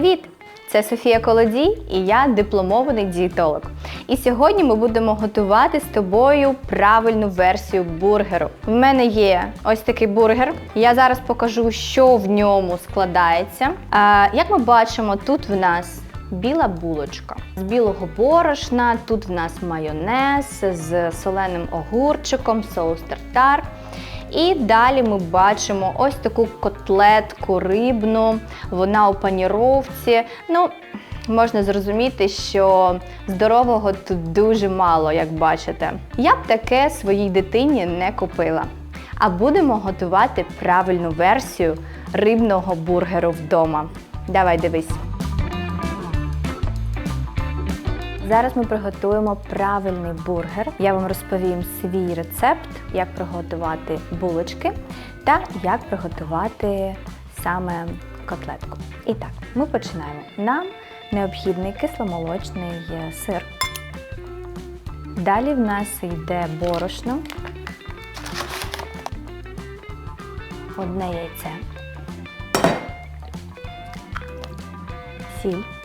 Привіт! Це Софія Колодій і я дипломований дієтолог. І сьогодні ми будемо готувати з тобою правильну версію бургеру. В мене є ось такий бургер. Я зараз покажу, що в ньому складається. А, як ми бачимо, тут в нас біла булочка з білого борошна. Тут в нас майонез з соленим огурчиком, соус тартар. І далі ми бачимо ось таку котлетку рибну, вона у паніровці. Ну, можна зрозуміти, що здорового тут дуже мало, як бачите. Я б таке своїй дитині не купила. А будемо готувати правильну версію рибного бургеру вдома. Давай дивись. Зараз ми приготуємо правильний бургер. Я вам розповім свій рецепт, як приготувати булочки та як приготувати саме котлетку. І так, ми починаємо. Нам необхідний кисломолочний е, сир. Далі в нас йде борошно, одне яйце, сіль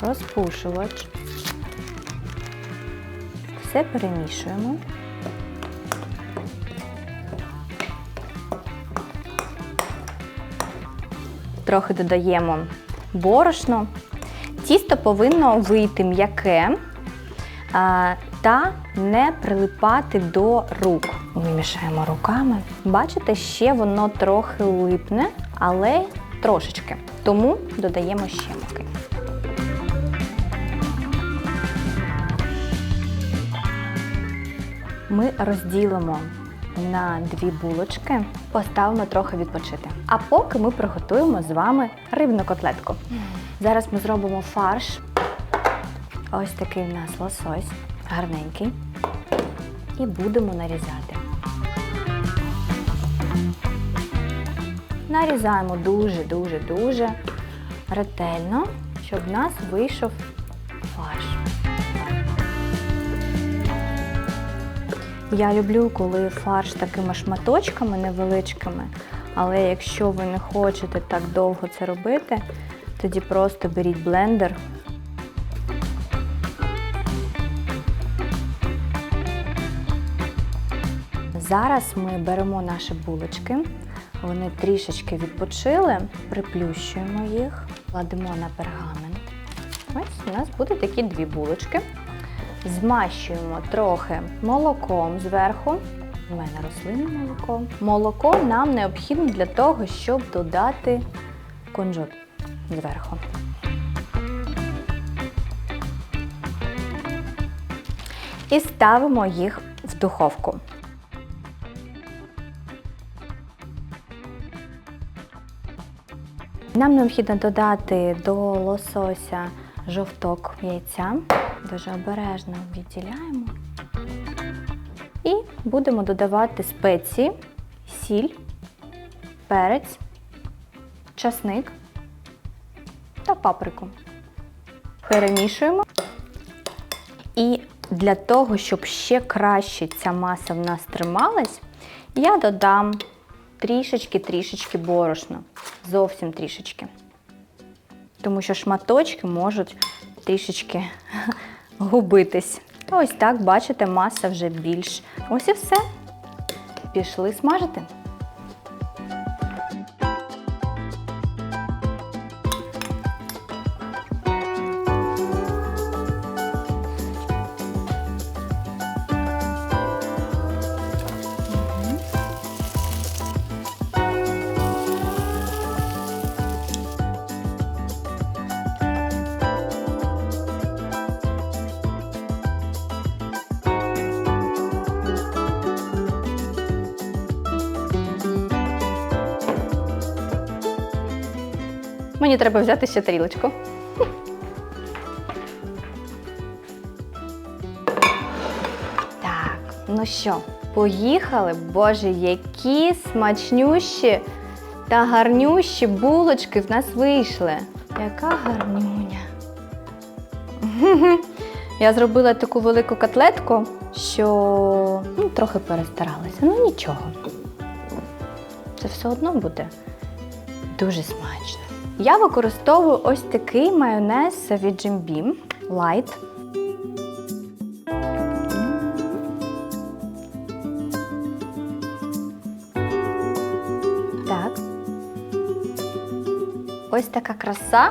розпушувач. Все перемішуємо. Трохи додаємо борошно. Тісто повинно вийти м'яке та не прилипати до рук. Вимішаємо руками. Бачите, ще воно трохи липне, але трошечки. Тому додаємо ще муки. Ми розділимо на дві булочки, поставимо трохи відпочити. А поки ми приготуємо з вами рибну котлетку. Зараз ми зробимо фарш. Ось такий в нас лосось, гарненький. І будемо нарізати. Нарізаємо дуже-дуже-дуже ретельно, щоб в нас вийшов Я люблю, коли фарш такими шматочками невеличкими, але якщо ви не хочете так довго це робити, тоді просто беріть блендер. Зараз ми беремо наші булочки, вони трішечки відпочили, приплющуємо їх, кладемо на пергамент. Ось у нас будуть такі дві булочки. Змащуємо трохи молоком зверху. У мене рослинне молоко. Молоко нам необхідно для того, щоб додати кунжут зверху. І ставимо їх в духовку. Нам необхідно додати до лосося жовток яйця. Дуже обережно відділяємо. І будемо додавати спеції, сіль, перець, часник та паприку. Перемішуємо. І для того, щоб ще краще ця маса в нас трималась, я додам трішечки-трішечки борошна. Зовсім трішечки. Тому що шматочки можуть трішечки губитись. Ось так, бачите, маса вже більш. Ось і все. Пішли смажити. Мені треба взяти ще тарілочку. Так, ну що, поїхали? Боже, які смачнющі та гарнющі булочки в нас вийшли. Яка гарнюня. Я зробила таку велику котлетку, що ну, трохи перестаралася. Ну нічого. Це все одно буде Дуже смачно. Я використовую ось такий майонез від Jim Beam Light. Так. Ось така краса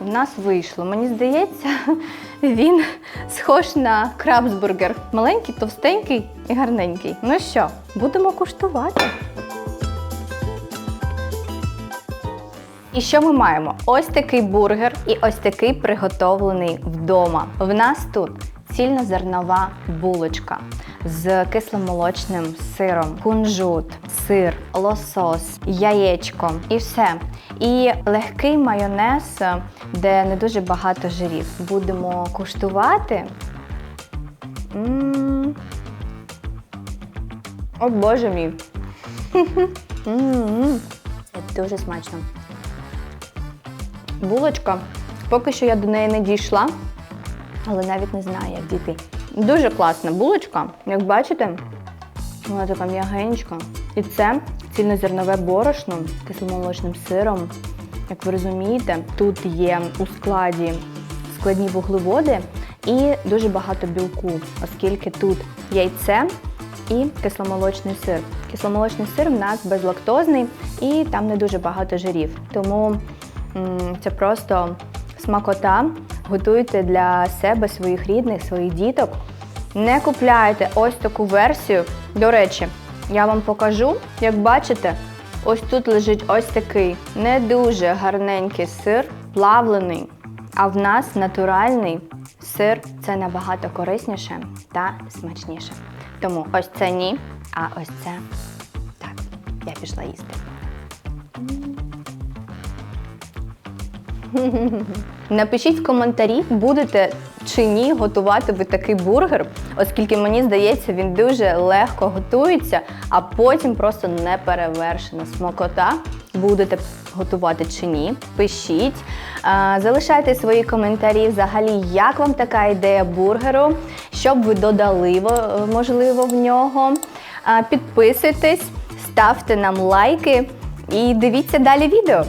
в нас вийшло. Мені здається, він схож на крабсбургер. Маленький, товстенький і гарненький. Ну що, будемо куштувати. І що ми маємо? Ось такий бургер і ось такий приготовлений вдома. В нас тут цільнозернова булочка з кисломолочним сиром, кунжут, сир, лосос, яєчко і все. І легкий майонез, де не дуже багато жирів. Будемо куштувати. М. О боже мій. М. Дуже смачно. Булочка. Поки що я до неї не дійшла, але навіть не знаю, як дійти. Дуже класна булочка, як бачите, вона така м'ягенька. І це цільнозернове борошно з кисломолочним сиром. Як ви розумієте, тут є у складі складні вуглеводи і дуже багато білку, оскільки тут яйце і кисломолочний сир. Кисломолочний сир в нас безлактозний і там не дуже багато жирів. Тому це просто смакота. Готуйте для себе, своїх рідних, своїх діток. Не купляйте ось таку версію. До речі, я вам покажу, як бачите, ось тут лежить ось такий не дуже гарненький сир, плавлений. А в нас натуральний сир це набагато корисніше та смачніше. Тому ось це ні, а ось це так. Я пішла їсти. Напишіть в коментарі, будете чи ні готувати ви такий бургер, оскільки мені здається, він дуже легко готується, а потім просто неперевершена смакота. Будете готувати чи ні? Пишіть. Залишайте свої коментарі взагалі, як вам така ідея бургеру, що б ви додали можливо в нього. Підписуйтесь, ставте нам лайки і дивіться далі відео.